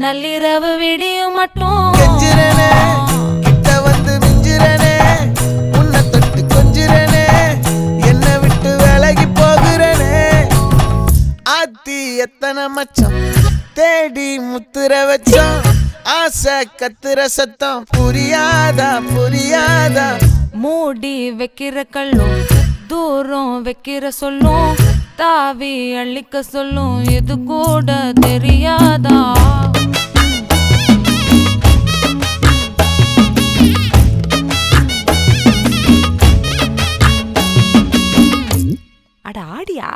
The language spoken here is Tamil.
நள்ளிரவு விடியும் மட்டும். கிட்ட வந்து மிஞ்சுறனே உன்னை தொட்டு கொஞ்சுறனே என்னை விட்டு விலகி போகிறனே. ஆத்தி எத்தனை மச்சம் தேடி முத்துற வச்சோம். ஆசை கத்துற சத்தம் புரியாதா புரியாதா. மூடி வைக்கிற கல்லும் தூரம் வைக்கிற சொல்லும் தாவி அள்ளிக்க சொல்லும் இது கூட தெரியாதா? அட ஆடியா?